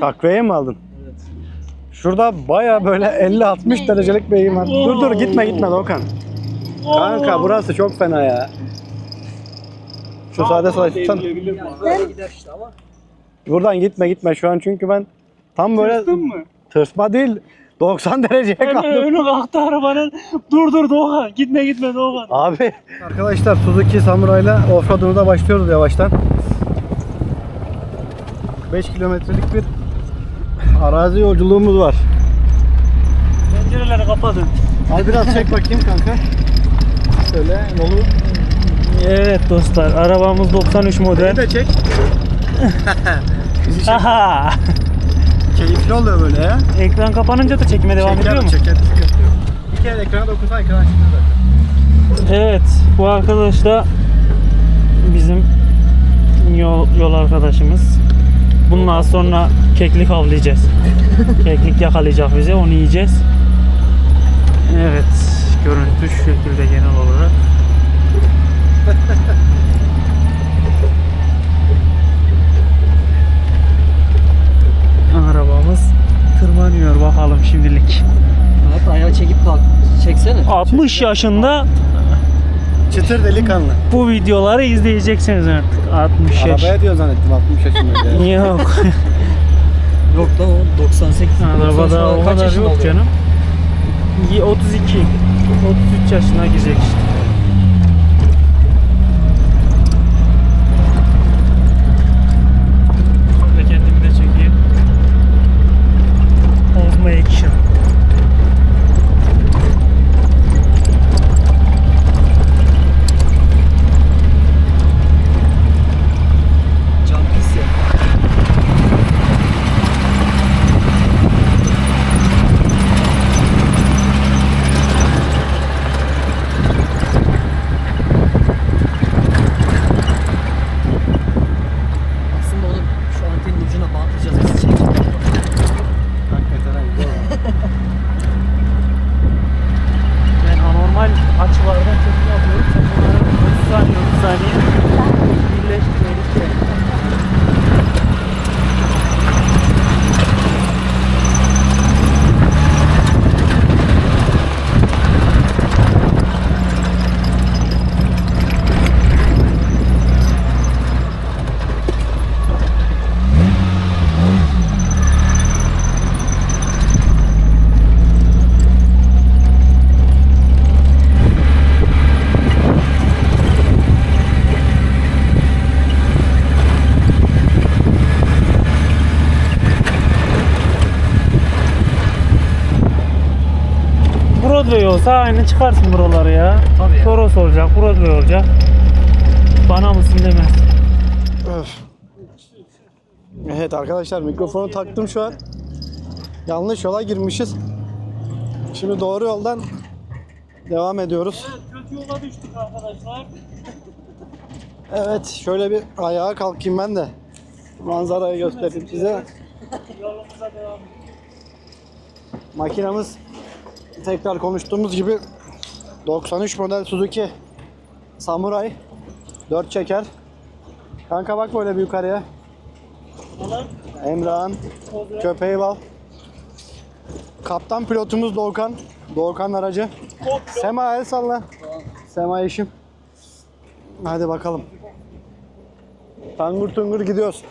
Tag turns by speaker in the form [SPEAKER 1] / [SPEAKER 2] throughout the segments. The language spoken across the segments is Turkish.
[SPEAKER 1] Takviye mi aldın? Şurada baya böyle 50-60 derecelik bir eğim var. Dur dur gitme gitme Doğukan. Kanka burası çok fena ya. Şu sade sade tutsan. Buradan gitme gitme şu an çünkü ben tam böyle
[SPEAKER 2] Tırstın mı?
[SPEAKER 1] tırsma değil 90 dereceye kaldım.
[SPEAKER 2] önü kalktı arabanın. Dur dur Doğan. Gitme gitme Doğan.
[SPEAKER 1] Abi. Arkadaşlar Suzuki Samurai'la offroad'umuza başlıyoruz yavaştan. 5 kilometrelik bir arazi yolculuğumuz var.
[SPEAKER 2] Pencereleri kapatın.
[SPEAKER 1] Al biraz çek bakayım kanka. Şöyle yolu
[SPEAKER 2] Evet dostlar arabamız 93 model.
[SPEAKER 1] Beni de çek. Bizi çek.
[SPEAKER 2] Aha.
[SPEAKER 1] Keyifli oluyor böyle ya.
[SPEAKER 2] Ekran kapanınca da çekime devam
[SPEAKER 1] Çeker,
[SPEAKER 2] ediyor mu?
[SPEAKER 1] çeker, çeker. Bir kere ekrana dokunsan ekran açılıyor zaten.
[SPEAKER 2] Evet bu arkadaş da bizim yol, yol arkadaşımız. Bundan sonra keklik avlayacağız. keklik yakalayacak bize onu yiyeceğiz. Evet görüntü şu şekilde genel olarak. Arabamız tırmanıyor bakalım şimdilik.
[SPEAKER 3] Abi ayağı çekip kalk. Çeksene.
[SPEAKER 2] 60 yaşında
[SPEAKER 1] Çıtır delikanlı.
[SPEAKER 2] bu videoları izleyeceksiniz artık. 60 yaş.
[SPEAKER 1] Arabaya diyor zannettim 60 yaşında. ya.
[SPEAKER 2] Yok.
[SPEAKER 3] Yok lan o 98.
[SPEAKER 2] Arabada o
[SPEAKER 3] Kaç
[SPEAKER 2] kadar yok canım. Y- 32. 33 yaşına girecek işte. Ve kendimi de çekeyim. Ozma Action.
[SPEAKER 3] Cam pis ya. Aslında onu şu antenin ucuna bağlayacağız. Biz çek.
[SPEAKER 1] Hakikaten ha, güzel oldu.
[SPEAKER 2] Ben anormal açılardan çekim yapıyorum. Sen bunları 30 saniye 30 saniye birleştirmedik. Broadway olsa aynı çıkarsın buraları ya.
[SPEAKER 3] Tabii.
[SPEAKER 2] Toros olacak, Broadway olacak. Bana mısın demez.
[SPEAKER 1] Öf. Evet arkadaşlar mikrofonu taktım şu an. Yanlış yola girmişiz. Şimdi doğru yoldan devam ediyoruz.
[SPEAKER 2] Kötü yola düştük arkadaşlar.
[SPEAKER 1] Evet şöyle bir ayağa kalkayım ben de. Manzarayı göstereyim size.
[SPEAKER 2] Yolumuza devam
[SPEAKER 1] Makinamız tekrar konuştuğumuz gibi 93 model Suzuki Samurai 4 çeker. Kanka bak böyle bir yukarıya. Emrah'ın köpeği var. Kaptan pilotumuz Doğukan. Doğukan aracı. Sema el salla. Sema eşim. Hadi bakalım. Tangur tungur gidiyoruz.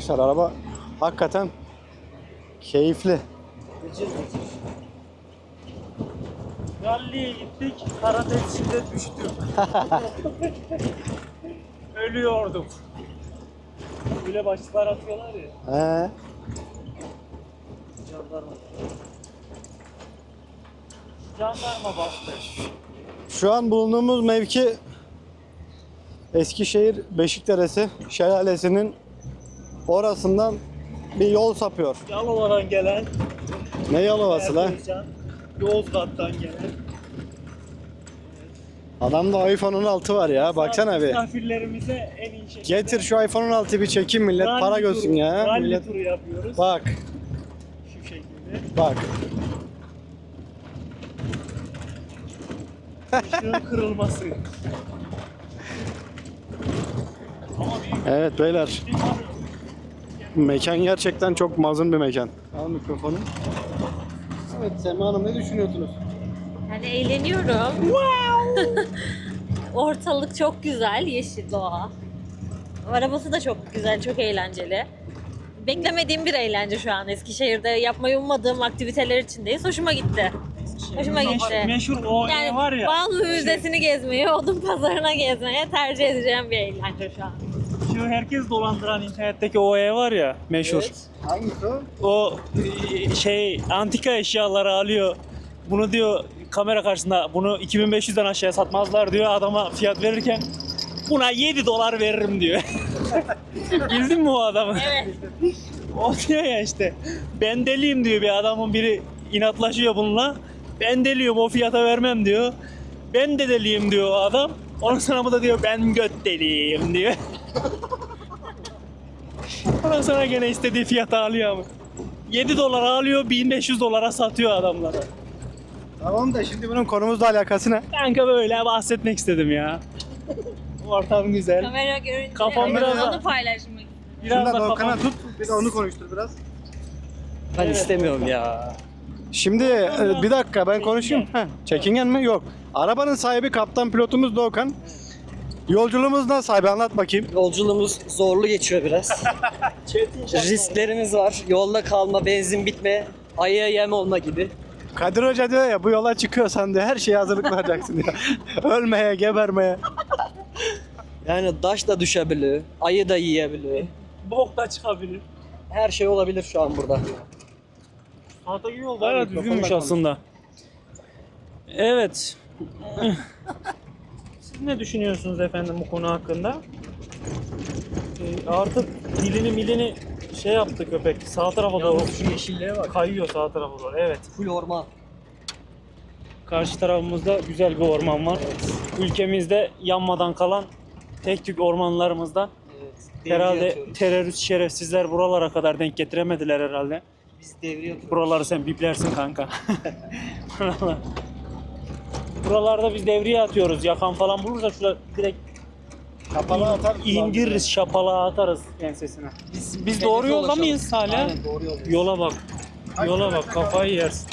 [SPEAKER 1] Arkadaşlar araba hakikaten keyifli.
[SPEAKER 2] Rally'ye gittik, Karadeniz içinde düştüm. Ölüyordum. Böyle başlıklar atıyorlar ya.
[SPEAKER 1] He.
[SPEAKER 2] Jandarma. Jandarma bastı.
[SPEAKER 1] Şu an bulunduğumuz mevki Eskişehir Beşikderesi şelalesinin orasından bir yol sapıyor.
[SPEAKER 2] Yalova'dan gelen
[SPEAKER 1] Ne yalovası lan?
[SPEAKER 2] Yozgat'tan gelen.
[SPEAKER 1] Adamda iPhone 16 var ya. Baksana bir.
[SPEAKER 2] Misafirlerimize en iyi şekilde
[SPEAKER 1] Getir şu iPhone 16'yı bir çekin millet.
[SPEAKER 2] rally
[SPEAKER 1] Para görsün ya.
[SPEAKER 2] Rally
[SPEAKER 1] Millet.
[SPEAKER 2] turu yapıyoruz.
[SPEAKER 1] Bak
[SPEAKER 2] Şu şekilde.
[SPEAKER 1] bak.
[SPEAKER 2] Işığın kırılması.
[SPEAKER 1] Evet beyler. Mekan gerçekten çok mazın bir mekan. Al mikrofonu. Evet Sema Hanım ne düşünüyorsunuz?
[SPEAKER 4] Yani eğleniyorum. Ortalık çok güzel, yeşil doğa. Arabası da çok güzel, çok eğlenceli. Beklemediğim bir eğlence şu an Eskişehir'de. Yapmayı ummadığım aktiviteler içindeyiz. Hoşuma gitti. Hoşuma gitti.
[SPEAKER 2] meşhur o
[SPEAKER 4] Yani
[SPEAKER 2] var ya.
[SPEAKER 4] Balmı Müzesi'ni gezmeyi, Odun Pazarı'na gezmeye tercih edeceğim bir eğlence şu an.
[SPEAKER 2] Şu herkes dolandıran internetteki o ev var ya meşhur.
[SPEAKER 1] Hangisi o?
[SPEAKER 2] O e, şey antika eşyaları alıyor. Bunu diyor kamera karşısında bunu 2500'den aşağıya satmazlar diyor adama fiyat verirken buna 7 dolar veririm diyor. Bildin mi o adamı?
[SPEAKER 4] Evet.
[SPEAKER 2] O diyor ya işte ben deliyim diyor bir adamın biri inatlaşıyor bununla. Ben deliyim o fiyata vermem diyor. Ben de deliyim diyor o adam. Ondan sonra bu da diyor ben göt deliyim diyor. Ondan sonra gene istediği fiyata alıyor ama. 7 dolara alıyor 1500 dolara satıyor adamlara.
[SPEAKER 1] Tamam da şimdi bunun konumuzla alakası ne?
[SPEAKER 2] Kanka böyle bahsetmek istedim ya. Ortam güzel.
[SPEAKER 4] Kamera görünce
[SPEAKER 2] Kafam biraz da-
[SPEAKER 4] onu paylaşmak.
[SPEAKER 2] Biraz
[SPEAKER 1] Şunu da
[SPEAKER 2] da
[SPEAKER 1] Doğukan'a
[SPEAKER 2] kafam-
[SPEAKER 1] tut, bir de onu konuştur biraz.
[SPEAKER 3] Ben
[SPEAKER 2] Evet.
[SPEAKER 3] istemiyorum ya.
[SPEAKER 1] Şimdi e, bir dakika ben konuşayım. Heh, çekingen mi? Yok. Arabanın sahibi kaptan pilotumuz Doğukan. Yolculuğumuz nasıl abi anlat bakayım.
[SPEAKER 3] Yolculuğumuz zorlu geçiyor biraz. Risklerimiz var. Yolda kalma, benzin bitme, ayıya yem olma gibi.
[SPEAKER 1] Kadir Hoca diyor ya bu yola çıkıyorsan diyor her şeye hazırlık vereceksin diyor. Ölmeye, gebermeye.
[SPEAKER 3] Yani taş da düşebilir, ayı da yiyebilir.
[SPEAKER 2] Bok da çıkabilir.
[SPEAKER 3] Her şey olabilir şu an burada.
[SPEAKER 2] Sağdaki yol
[SPEAKER 1] Mikrofonla
[SPEAKER 2] düzgünmüş aslında. Evet. Siz ne düşünüyorsunuz efendim bu konu hakkında? Ee, artık dilini milini şey yaptı köpek. Sağ tarafa doğru
[SPEAKER 3] Yalnız şu yeşilliğe bak.
[SPEAKER 2] kayıyor sağ tarafa doğru. Evet.
[SPEAKER 3] Full orman.
[SPEAKER 2] Karşı tarafımızda güzel bir orman var. Ülkemizde yanmadan kalan tek tük ormanlarımızdan.
[SPEAKER 3] Evet. devriye
[SPEAKER 2] Herhalde
[SPEAKER 3] atıyoruz.
[SPEAKER 2] terörist şerefsizler buralara kadar denk getiremediler herhalde.
[SPEAKER 3] Biz devriye atıyoruz.
[SPEAKER 2] Buraları sen biplersin kanka. Buralar- Buralarda biz devriye atıyoruz. Yakan falan bulursa şurada direkt
[SPEAKER 1] Kapalı atar.
[SPEAKER 2] indiririz, şapalağa atarız ensesine. Biz, biz doğru
[SPEAKER 3] Hedefe
[SPEAKER 2] yolda
[SPEAKER 3] ulaşalım.
[SPEAKER 2] mıyız hala?
[SPEAKER 3] Aynen doğru yoldayız.
[SPEAKER 2] Yola bak. Yola bak kafayı yersin.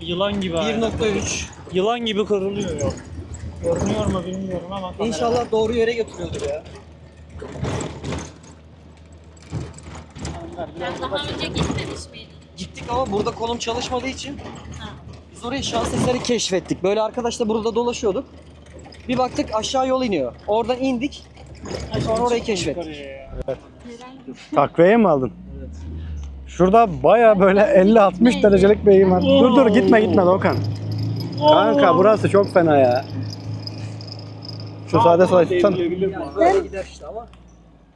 [SPEAKER 2] Yılan gibi. ha.
[SPEAKER 3] 1.3.
[SPEAKER 2] Yılan gibi kırılıyor yol. Görünüyor mu bilmiyorum ama. kamera-
[SPEAKER 3] İnşallah doğru yere götürüyordur ya.
[SPEAKER 4] Sen daha önce gitmemiş miydin?
[SPEAKER 3] Gittik ama burada kolum çalışmadığı için biz orayı şans eseri keşfettik. Böyle arkadaşla burada dolaşıyorduk. Bir baktık aşağı yol iniyor. Oradan indik. Sonra orayı keşfettik.
[SPEAKER 2] Ya.
[SPEAKER 1] Takviye mi aldın? Şurada baya böyle 50-60 derecelik bir eğim var. Dur dur gitme gitme Doğukan. Kanka burası çok fena ya. Şu sade sola tutsana.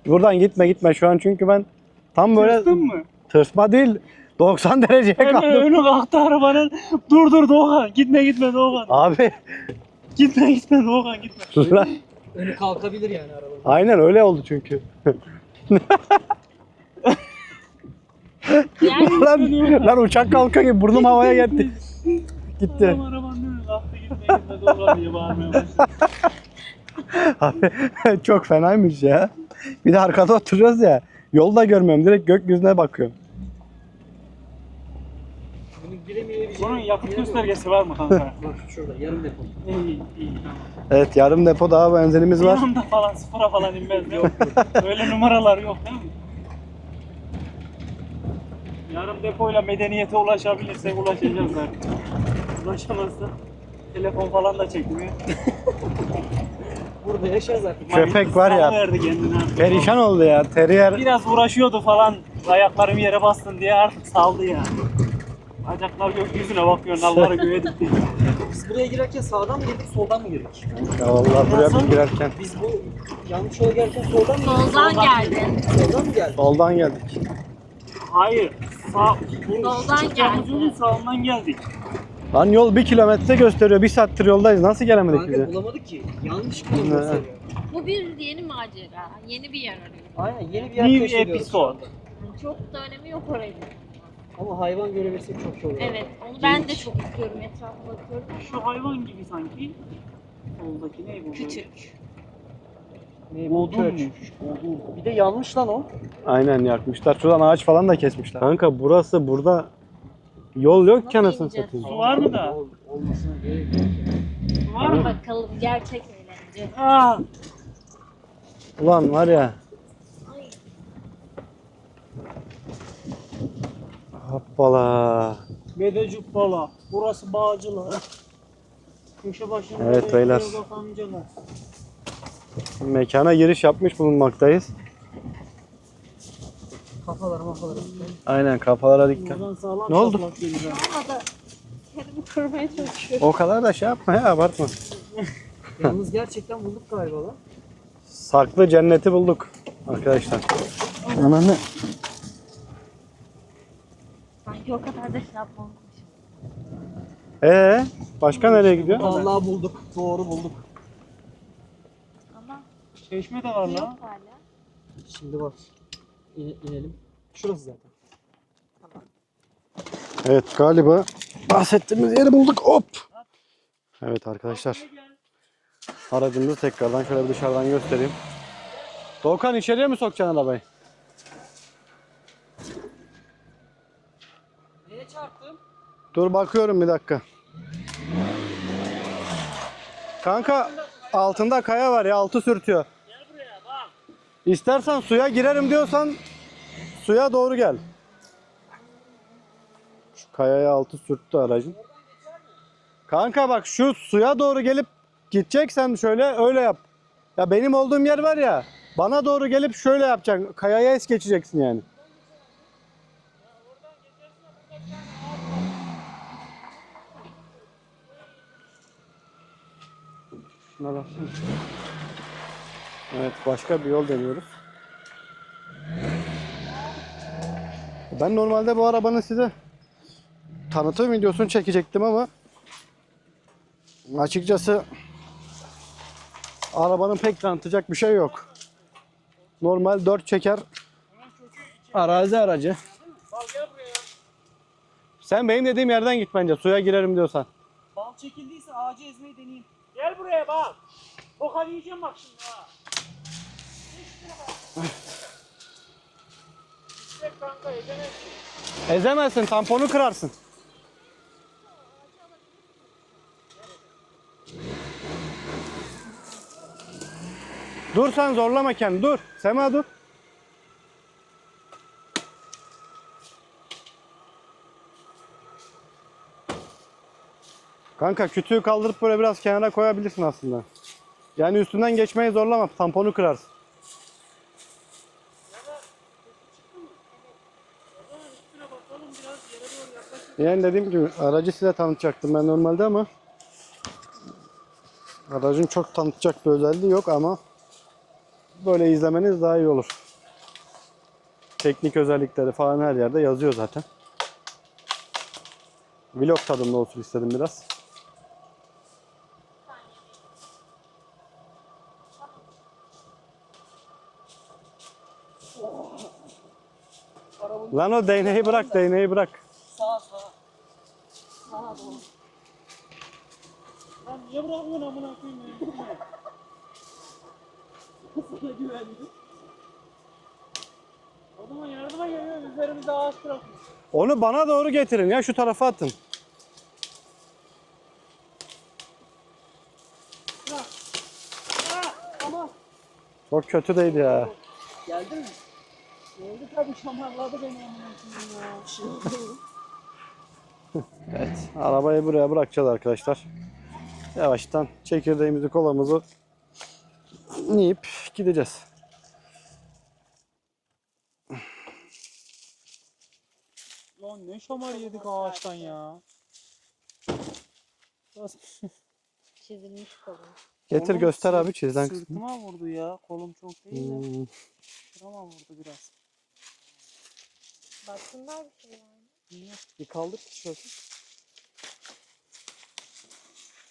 [SPEAKER 1] Buradan gitme gitme şu an çünkü ben tam böyle
[SPEAKER 2] Tırstın mı?
[SPEAKER 1] tırsma değil 90 dereceye
[SPEAKER 2] Hemen
[SPEAKER 1] kaldım.
[SPEAKER 2] önü kalktı arabanın. Dur dur Doğan. Gitme gitme Doğan.
[SPEAKER 1] Abi
[SPEAKER 2] Gitme gitme Doğan gitme.
[SPEAKER 1] sus lan.
[SPEAKER 3] Önü kalkabilir yani arabanın.
[SPEAKER 1] Aynen öyle oldu çünkü.
[SPEAKER 4] Yani
[SPEAKER 1] lan, lan uçak kalka gibi burnum havaya gitti. Gitti.
[SPEAKER 2] Adam arabanın önü kalktı gitme gitme Doğan diye bağırmaya başladı.
[SPEAKER 1] Abi çok fenaymış ya. Bir de arkada oturuyoruz ya. Yolda görmüyorum. Direkt gökyüzüne bakıyorum.
[SPEAKER 3] Bunun giremeyebileceği...
[SPEAKER 2] Bunun yakıt göstergesi var mı kanka?
[SPEAKER 3] Bak şurada yarım depo.
[SPEAKER 2] iyi iyi tamam.
[SPEAKER 1] Evet yarım depo daha benzinimiz var.
[SPEAKER 2] anda falan sıfıra falan inmez yok. Öyle numaralar yok değil mi? Yarım depoyla medeniyete ulaşabilirsek ulaşacağız zaten. Ulaşamazsak telefon falan da çekmiyor.
[SPEAKER 3] Burada yaşarız artık.
[SPEAKER 1] Köpek var ya.
[SPEAKER 2] Verdi kendine artık.
[SPEAKER 1] Perişan oldu ya. Terrier.
[SPEAKER 2] Biraz uğraşıyordu falan ayaklarım yere bastın diye artık saldı ya. Bacaklar gökyüzüne bakıyor, nalları göğe dikti.
[SPEAKER 3] Biz buraya girerken sağdan mı girdik, soldan mı girdik?
[SPEAKER 1] Ya vallahi buraya biz girerken
[SPEAKER 3] Biz bu yanlış yola gelirken soldan mı girdik?
[SPEAKER 4] soldan geldi.
[SPEAKER 3] Soldan mı geldik?
[SPEAKER 1] soldan geldik.
[SPEAKER 2] Hayır, sağ,
[SPEAKER 4] Soldan
[SPEAKER 2] çıkacağımız
[SPEAKER 4] geldi.
[SPEAKER 2] yolun sağından geldik.
[SPEAKER 1] Lan yol bir kilometre gösteriyor. Bir saattir yoldayız. Nasıl gelemedik
[SPEAKER 3] Kanka
[SPEAKER 1] bize?
[SPEAKER 3] bulamadık ki. Yanlış
[SPEAKER 1] Ne?
[SPEAKER 3] gösteriyor.
[SPEAKER 4] Bu bir yeni macera. Yeni bir yer arıyorum.
[SPEAKER 3] Aynen yeni bir yer
[SPEAKER 2] New
[SPEAKER 3] keşfediyoruz şu
[SPEAKER 2] episode.
[SPEAKER 3] anda.
[SPEAKER 4] Çok da önemi yok orayı.
[SPEAKER 3] Ama hayvan görebilsek çok iyi olur.
[SPEAKER 4] Evet, onu ben de çok istiyorum. Etrafa bakıyorum.
[SPEAKER 2] Şu hayvan gibi sanki. Soldaki ne bu?
[SPEAKER 4] Küçük.
[SPEAKER 3] Ne bu köç.
[SPEAKER 2] Odunmuş.
[SPEAKER 3] Bir de yanmış lan o.
[SPEAKER 1] Aynen yakmışlar. Şuradan ağaç falan da kesmişler. Kanka burası burada yol yok ki
[SPEAKER 4] Nasıl
[SPEAKER 1] anasını
[SPEAKER 4] ineceğiz?
[SPEAKER 1] satayım.
[SPEAKER 2] Su var mı da?
[SPEAKER 3] Ol- Olmasına gerek yok.
[SPEAKER 2] Var mı?
[SPEAKER 4] Bakalım gerçek eğlence.
[SPEAKER 2] Aa!
[SPEAKER 1] Ulan var ya. Hoppala.
[SPEAKER 2] Bedecik Bala. Burası Bağcılar. Köşe başında
[SPEAKER 1] Evet, beyler.
[SPEAKER 2] bak amcalar.
[SPEAKER 1] Mekana giriş yapmış bulunmaktayız.
[SPEAKER 3] Kafaları mafaları.
[SPEAKER 1] Aynen kafalara dikkat.
[SPEAKER 2] Buradan sağlam
[SPEAKER 1] Ne oldu?
[SPEAKER 2] şaplak gelir ha.
[SPEAKER 4] ama da kendimi korumaya çalışıyorum.
[SPEAKER 1] O kadar da şey yapma ya abartma.
[SPEAKER 3] Yalnız gerçekten bulduk galiba lan.
[SPEAKER 1] Saklı cenneti bulduk arkadaşlar. Ananı.
[SPEAKER 4] Sanki o kadar da şey yapmamışım.
[SPEAKER 1] Ee, başka nereye gidiyor?
[SPEAKER 3] Vallahi bulduk. Doğru bulduk.
[SPEAKER 4] Ama
[SPEAKER 2] Çeşme de var
[SPEAKER 4] yok
[SPEAKER 2] lan.
[SPEAKER 4] hala.
[SPEAKER 3] Şimdi bak. İne- inelim. Şurası zaten.
[SPEAKER 1] Evet galiba bahsettiğimiz yeri bulduk. Hop. Evet arkadaşlar. Aracımızı tekrardan şöyle bir dışarıdan göstereyim. Doğukan içeriye mi sokacaksın arabayı? Dur bakıyorum bir dakika. Kanka altında kaya var ya altı sürtüyor. İstersen suya girerim diyorsan suya doğru gel. Şu kayaya altı sürttü aracın. Kanka bak şu suya doğru gelip gideceksen şöyle öyle yap. Ya benim olduğum yer var ya bana doğru gelip şöyle yapacaksın. Kayaya es geçeceksin yani. Evet başka bir yol deniyoruz. Ben normalde bu arabanın size tanıtım videosunu çekecektim ama açıkçası arabanın pek tanıtacak bir şey yok. Normal 4 çeker arazi aracı. Sen benim dediğim yerden git bence suya girerim diyorsan.
[SPEAKER 2] Bal çekildiyse ağacı ezmeyi deneyeyim. Gel buraya bak. Toka yiyeceğim bak şimdi ha. İstek kanka edemezsin.
[SPEAKER 1] Ezemezsin tamponu kırarsın. Dur sen zorlama kendini dur. Sema dur. Kanka kütüğü kaldırıp böyle biraz kenara koyabilirsin aslında. Yani üstünden geçmeyi zorlama tamponu kırarsın. Yani dediğim gibi aracı size tanıtacaktım ben normalde ama aracın çok tanıtacak bir özelliği yok ama böyle izlemeniz daha iyi olur. Teknik özellikleri falan her yerde yazıyor zaten. Vlog tadında olsun istedim biraz. Lan o değneği bırak, değneği bırak.
[SPEAKER 3] Sağa sağa.
[SPEAKER 2] Lan niye bırakmıyorsun amına koyayım beni? Sana güvendim. O zaman yardıma geliyor üzerimizde ağaç bırakmış.
[SPEAKER 1] Onu bana doğru getirin ya şu tarafa atın.
[SPEAKER 2] Ama
[SPEAKER 1] Çok kötü değildi ya.
[SPEAKER 3] Geldin mi?
[SPEAKER 2] Oldu tabii şamarladı beni amına ya.
[SPEAKER 1] Evet, arabayı buraya bırakacağız arkadaşlar. Yavaştan çekirdeğimizi, kolamızı yiyip gideceğiz.
[SPEAKER 2] Lan ne şamar yedik ağaçtan ya.
[SPEAKER 4] Çizilmiş kolum.
[SPEAKER 1] Getir
[SPEAKER 2] Kolum
[SPEAKER 1] göster abi çizilen kısmı.
[SPEAKER 2] Sırtıma vurdu ya. Kolum çok değil de.
[SPEAKER 1] Hmm,
[SPEAKER 2] Şurama vurdu biraz.
[SPEAKER 4] Baksınlar bir şey var mı?
[SPEAKER 3] Bir kaldır tişörtü.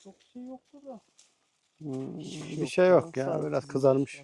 [SPEAKER 2] Çok şey yoktu da.
[SPEAKER 1] hmm, bir şey yok ya biraz kızarmış.